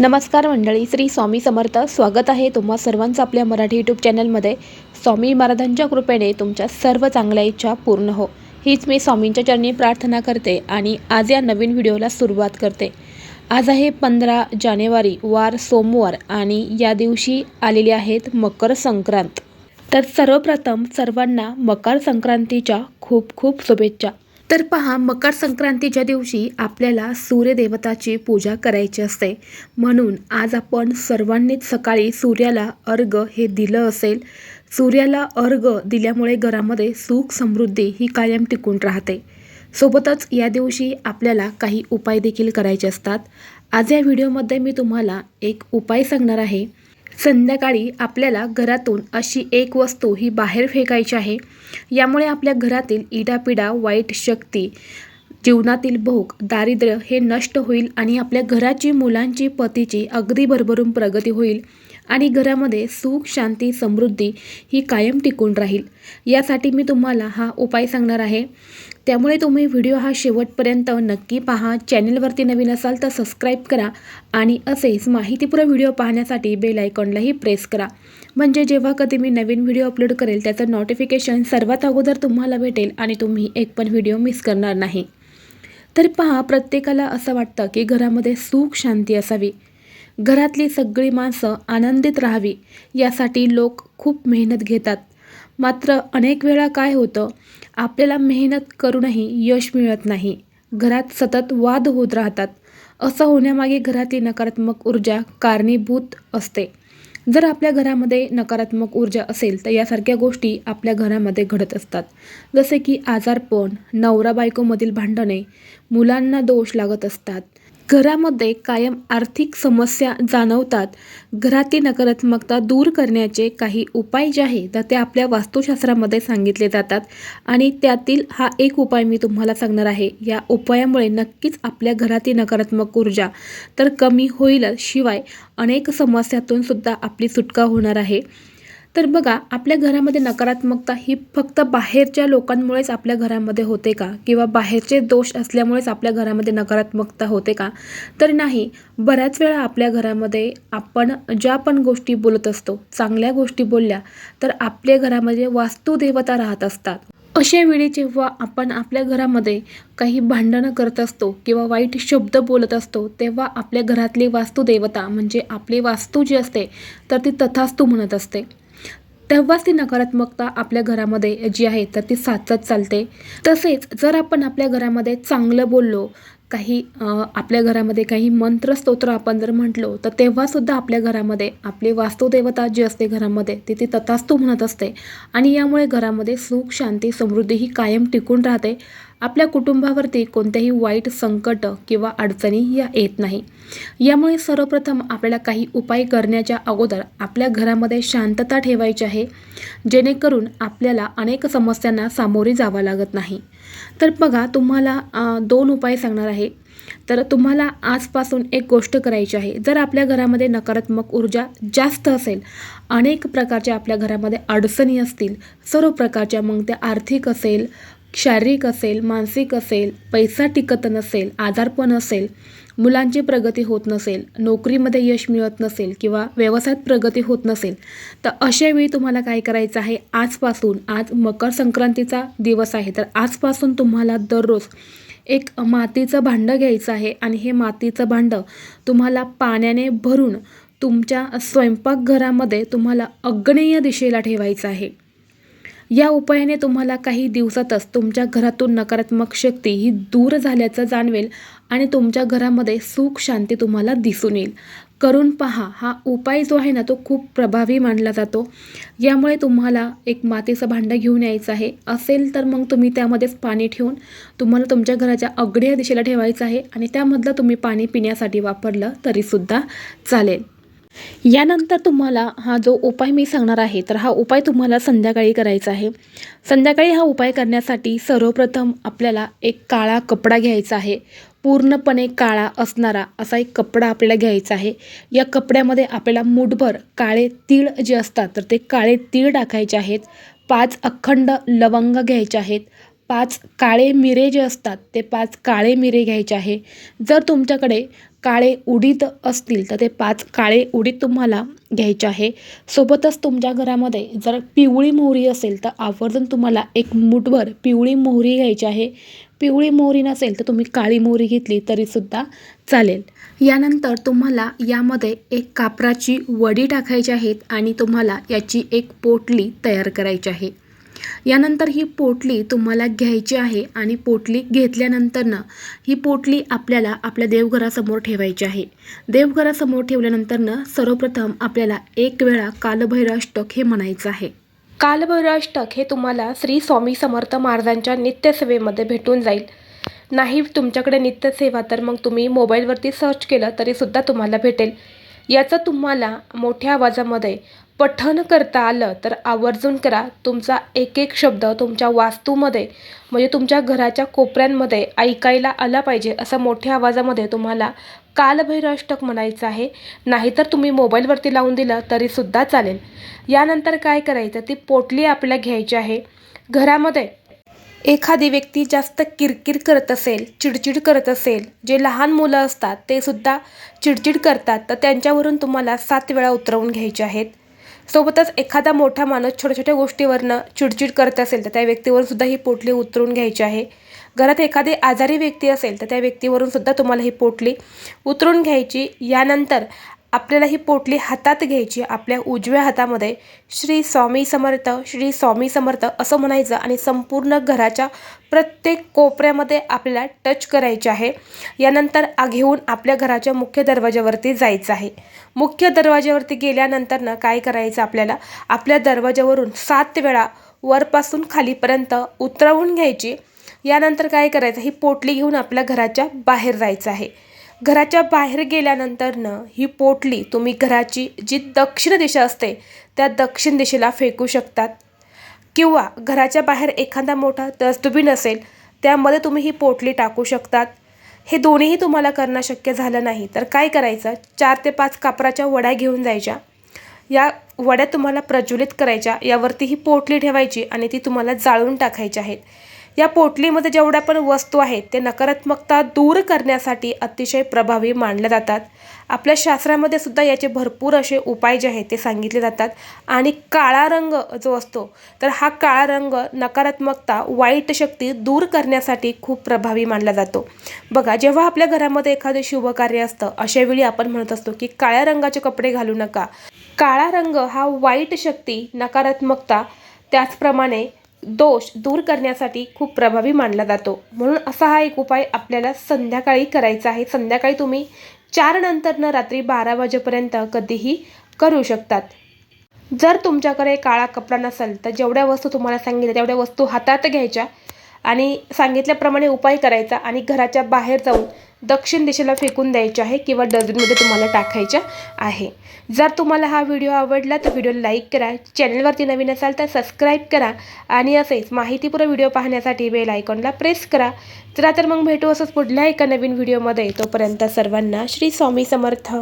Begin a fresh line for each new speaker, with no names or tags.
नमस्कार मंडळी श्री स्वामी समर्थ. स्वागत आहे तुम्हा सर्वांचं आपल्या मराठी यूट्यूब चॅनलमध्ये स्वामी महाराजांच्या कृपेने तुमच्या सर्व चांगल्या इच्छा पूर्ण हो. हीच मी स्वामींच्या चरणी प्रार्थना करते आणि आज या नवीन व्हिडिओला सुरुवात करते. आज आहे पंधरा जानेवारी वार सोमवार आणि या दिवशी आलेले आहेत मकर संक्रांत. तर सर्वप्रथम सर्वांना मकर संक्रांतीच्या खूप खूप शुभेच्छा. तर पहा मकर संक्रांतीच्या दिवशी आपल्याला सूर्यदेवताची पूजा करायची असते. म्हणून आज आपण सर्वांनीच सकाळी सूर्याला अर्घ हे दिलं असेल. सूर्याला अर्घ दिल्यामुळे घरामध्ये सुख समृद्धी ही कायम टिकून राहते. सोबतच या दिवशी आपल्याला काही उपाय देखील करायचे असतात. आज या व्हिडिओमध्ये मी तुम्हाला एक उपाय सांगणार आहे. संध्याकाळी आपल्याला घरातून अशी एक वस्तू ही बाहेर फेकायची आहे. यामुळे आपल्या घरातील इडापिडा वाईट शक्ती जीवनातील भोग दारिद्र्य हे नष्ट होईल आणि आपल्या घराची मुलांची पतीची अगदी भरभरून प्रगती होईल आणि घरामध्ये सुख शांती समृद्धी ही कायम टिकून राहील. यासाठी मी तुम्हाला हा उपाय सांगणार आहे. त्यामुळे तुम्ही व्हिडिओ हा शेवटपर्यंत नक्की पहा. चॅनलवरती नवीन असाल तर सबस्क्राईब करा आणि असेच माहितीपूर्ण व्हिडिओ पाहण्यासाठी बेल आयकॉनलाही प्रेस करा. म्हणजे जेव्हा कधी मी नवीन व्हिडिओ अपलोड करेल त्याचं नोटिफिकेशन सर्वात अगोदर तुम्हाला भेटेल आणि तुम्ही एक पण व्हिडिओ मिस करणार नाही. तर पहा प्रत्येकाला असं वाटतं की घरामध्ये सुख शांती असावी. घरातली सगळी माणसं आनंदित राहावी. यासाठी लोक खूप मेहनत घेतात. मात्र अनेक वेळा काय होतं आपल्याला मेहनत करूनही यश मिळत नाही. घरात सतत वाद होत राहतात. असं होण्यामागे घरातली नकारात्मक ऊर्जा कारणीभूत असते. जर आपल्या घरामध्ये नकारात्मक ऊर्जा असेल तर यासारख्या गोष्टी आपल्या घरामध्ये घडत असतात. जसे की आजारपण नवरा बायकोमधील भांडणे मुलांना दोष लागत असतात घरामध्ये कायम आर्थिक समस्या जाणवतात. घरातील नकारात्मकता दूर करण्याचे काही उपाय जे आहे तर ते आपल्या वास्तुशास्त्रामध्ये सांगितले जातात. आणि त्यातील हा एक उपाय मी तुम्हाला सांगणार आहे. या उपायामुळे नक्कीच आपल्या घरातील नकारात्मक ऊर्जा तर कमी होईलच शिवाय अनेक समस्यातून सुद्धा आपली सुटका होणार आहे. तर बघा आपल्या घरामध्ये नकारात्मकता ही फक्त बाहेरच्या लोकांमुळेच आपल्या घरामध्ये होते का? किंवा बाहेरचे दोष असल्यामुळेच आपल्या घरामध्ये नकारात्मकता होते का? तर नाही बऱ्याच वेळा आपल्या घरामध्ये आपण ज्या पण गोष्टी बोलत असतो चांगल्या गोष्टी बोलल्या तर आपल्या घरामध्ये वास्तुदेवता राहत असतात. अशा वेळी जेव्हा आपण आपल्या घरामध्ये काही भांडणं करत असतो किंवा वाईट शब्द बोलत असतो तेव्हा आपल्या घरातली वास्तुदेवता म्हणजे आपली वास्तू जी असते तर ती तथास्तू म्हणत असते. तेव्हाच ती नकारात्मकता आपल्या घरामध्ये जी आहे तर ती साचत चालते. तसेच जर आपण आपल्या घरामध्ये चांगलं बोललो काही आपल्या घरामध्ये काही मंत्रस्तोत्र आपण जर म्हटलो तर तेव्हासुद्धा आपल्या घरामध्ये आपली वास्तुदेवता जी असते घरामध्ये ती ती तथास्तू म्हणत असते. आणि यामुळे घरामध्ये सुख शांती समृद्धी ही कायम टिकून राहते. आपल्या कुटुंबावरती कोणत्याही वाईट संकट किंवा अडचणी या येत नाही. यामुळे सर्वप्रथम आपल्याला काही उपाय करण्याच्या अगोदर आपल्या घरामध्ये शांतता ठेवायची आहे. जेणेकरून आपल्याला अनेक समस्यांना सामोरे जावं लागत नाही. तर बघा तुम्हाला दोन उपाय सांगणार आहे. तर तुम्हाला आजपासून एक गोष्ट करायची आहे. जर आपल्या घरामध्ये नकारात्मक ऊर्जा जास्त असेल अनेक प्रकारच्या आपल्या घरामध्ये अडचणी असतील सर्व प्रकारच्या मग त्या आर्थिक असेल शारीरिक असेल मानसिक असेल पैसा टिकत नसेल आजारपण असेल मुलांची प्रगती होत नसेल नोकरीमध्ये यश मिळत नसेल किंवा व्यवसायात प्रगती होत नसेल तर अशा वेळी तुम्हाला काय करायचं आहे? आजपासून आज मकर संक्रांतीचा दिवस आहे तर आजपासून तुम्हाला दररोज एक मातीचं भांडं घ्यायचं आहे आणि हे मातीचं भांडं तुम्हाला पाण्याने भरून तुमच्या स्वयंपाकघरामध्ये तुम्हाला अग्नेय दिशेला ठेवायचं आहे. या उपायाने तुम्हाला काही दिवसातच तुमच्या घरातून नकारात्मक शक्ती ही दूर झाल्याचं जाणवेल आणि तुमच्या घरामध्ये सुख शांती तुम्हाला दिसून येईल. करून पहा हा उपाय जो आहे ना तो खूप प्रभावी मानला जातो. यामुळे तुम्हाला एक मातीचं भांडं घेऊन यायचं आहे. असेल तर मग तुम्ही त्यामध्येच पाणी ठेवून तुम्हाला तुमच्या घराच्या अगड्या दिशेला ठेवायचं आहे आणि त्यामधलं तुम्ही पाणी पिण्यासाठी वापरलं तरीसुद्धा चालेल. यानंतर तुम्हाला हा जो उपाय मी सांगणार आहे तर हा उपाय तुम्हाला संध्याकाळी करायचा आहे. संध्याकाळी हा उपाय करण्यासाठी सर्वप्रथम आपल्याला एक काळा कपडा घ्यायचा आहे. पूर्णपणे काळा असणारा असा एक कपडा आपल्याला घ्यायचा आहे. या कपड्यामध्ये आपल्याला मुठभर काळे तीळ जे असतात तर ते काळे तीळ टाकायचे आहेत. पाच अखंड लवंग घ्यायचे आहेत. पाच काळे मिरे जे असतात ते पाच काळे मिरे घ्यायचे आहे. जर तुमच्याकडे काळे उडीद असतील तर ते पाच काळे उडीद तुम्हाला घ्यायचे आहे. सोबतच तुमच्या घरामध्ये जर पिवळी मोहरी असेल तर आवर्जून तुम्हाला एक मुठभर पिवळी मोहरी घ्यायची आहे. पिवळी मोहरी नसेल तर तुम्ही काळी मोहरी घेतली तरीसुद्धा चालेल. यानंतर तुम्हाला यामध्ये एक कापराची वडी टाकायची आहेत आणि तुम्हाला याची एक पोटली तयार करायची आहे. यानंतर ही पोटली तुम्हाला घ्यायची आहे आणि पोटली घेतल्यानंतरनं ही पोटली आपल्याला आपल्या देवघरासमोर ठेवायची आहे. देवघरासमोर ठेवल्यानंतरनं सर्वप्रथम आपल्याला एक वेळा कालभैराष्टक हे म्हणायचं आहे. कालभैराष्टक हे तुम्हाला श्री स्वामी समर्थ महाराजांच्या नित्यसेवेमध्ये भेटून जाईल. नाही तुमच्याकडे नित्यसेवा तर मग तुम्ही मोबाईलवरती सर्च केलं तरीसुद्धा तुम्हाला भेटेल. याचं तुम्हाला मोठ्या आवाजामध्ये पठन करता आलं तर आवर्जून करा. तुमचा एक एक शब्द तुमच्या वास्तूमध्ये म्हणजे तुमच्या घराच्या कोपऱ्यांमध्ये ऐकायला आला पाहिजे असं मोठ्या आवाजामध्ये तुम्हाला कालभैराष्टक म्हणायचं आहे. नाहीतर तुम्ही मोबाईलवरती लावून दिलं तरीसुद्धा चालेल. यानंतर काय करायचं? ती पोटली आपल्याला घ्यायची आहे. घरामध्ये एखादी व्यक्ती जास्त किरकिर करत असेल चिडचिड करत असेल जे लहान मुलं असतात ते सुद्धा चिडचिड करतात. तर त्यांच्यावरून तुम्हाला सात वेळा उतरवून घ्यायचे आहेत. सोबतच एखादा मोठा माणूस छोट्या छोट्या गोष्टीवरनं चिडचिड करत असेल तर त्या व्यक्तीवर सुद्धा ही पोटली उतरून घ्यायची आहे. घरात एखादी आजारी व्यक्ती असेल तर त्या व्यक्तीवरून सुद्धा तुम्हाला ही पोटली उतरून घ्यायची. यानंतर आपल्याला ही पोटली हातात घ्यायची आपल्या उजव्या हातामध्ये श्री स्वामी समर्थ श्री स्वामी समर्थ असं म्हणायचं आणि संपूर्ण घराच्या प्रत्येक कोपऱ्यामध्ये आपल्याला टच करायचे आहे. यानंतर घेऊन आपल्या घराच्या मुख्य दरवाजावरती जायचं आहे. मुख्य दरवाजावरती गेल्यानंतरनं काय करायचं आपल्याला? आपल्या दरवाजावरून सात वेळा वरपासून खालीपर्यंत उतरवून घ्यायची. यानंतर काय करायचं? ही पोटली घेऊन आपल्या घराच्या बाहेर जायचं आहे. घराच्या बाहेर गेल्यानंतरनं ही पोटली तुम्ही घराची जी दक्षिण दिशा असते त्या दक्षिण दिशेला फेकू शकतात. किंवा घराच्या बाहेर एखादा मोठा डस्टबिन असेल त्यामध्ये तुम्ही ही पोटली टाकू शकतात. हे दोन्हीही तुम्हाला करणं शक्य झालं नाही तर काय करायचं? चार ते पाच कापराच्या वड्या घेऊन जायच्या. या वड्या तुम्हाला प्रज्वलित करायच्या यावरती ही पोटली ठेवायची आणि ती तुम्हाला जाळून टाकायची आहेत. या पोटलीमध्ये जेवढ्या पण वस्तू आहेत ते नकारात्मकता दूर करण्यासाठी अतिशय प्रभावी मानल्या जातात. आपल्या शास्त्रामध्ये सुद्धा याचे भरपूर असे उपाय जे आहेत ते सांगितले जातात. आणि काळा रंग जो असतो तर हा काळा रंग नकारात्मकता वाईट शक्ती दूर करण्यासाठी खूप प्रभावी मानला जातो. बघा जेव्हा आपल्या घरामध्ये एखादं शुभकार्य असतं अशा वेळी आपण म्हणत असतो की काळ्या रंगाचे कपडे घालू नका. काळा रंग हा वाईट शक्ती नकारात्मकता त्याचप्रमाणे दोष दूर करण्यासाठी खूप प्रभावी मानला जातो. म्हणून असा हा एक उपाय आपल्याला संध्याकाळी करायचा आहे. संध्याकाळी तुम्ही चार नंतरनं रात्री बारा वाजेपर्यंत कधीही करू शकतात. जर तुमच्याकडे काळा कपडा नसेल तर जेवढ्या वस्तू तुम्हाला सांगितल्या तेवढ्या वस्तू हातात घ्यायच्या. आणि सांगितल्याप्रमाणे उपाय करायचा आणि घराच्या बाहेर जाऊन दक्षिण दिशेला फेकून द्यायचे आहे किंवा डस्टबिनमध्ये तुम्हाला टाकायच्या आहे. जर तुम्हाला हा व्हिडिओ आवडला तर व्हिडिओ लाईक करा चॅनलवरती नवीन असाल तर सबस्क्राईब करा आणि असेच माहितीपूर्ण व्हिडिओ पाहण्यासाठी बेल आयकॉनला प्रेस करा. चला तर मग भेटू असंच पुढल्या एका नवीन व्हिडिओमध्ये. तोपर्यंत सर्वांना श्री स्वामी समर्थ.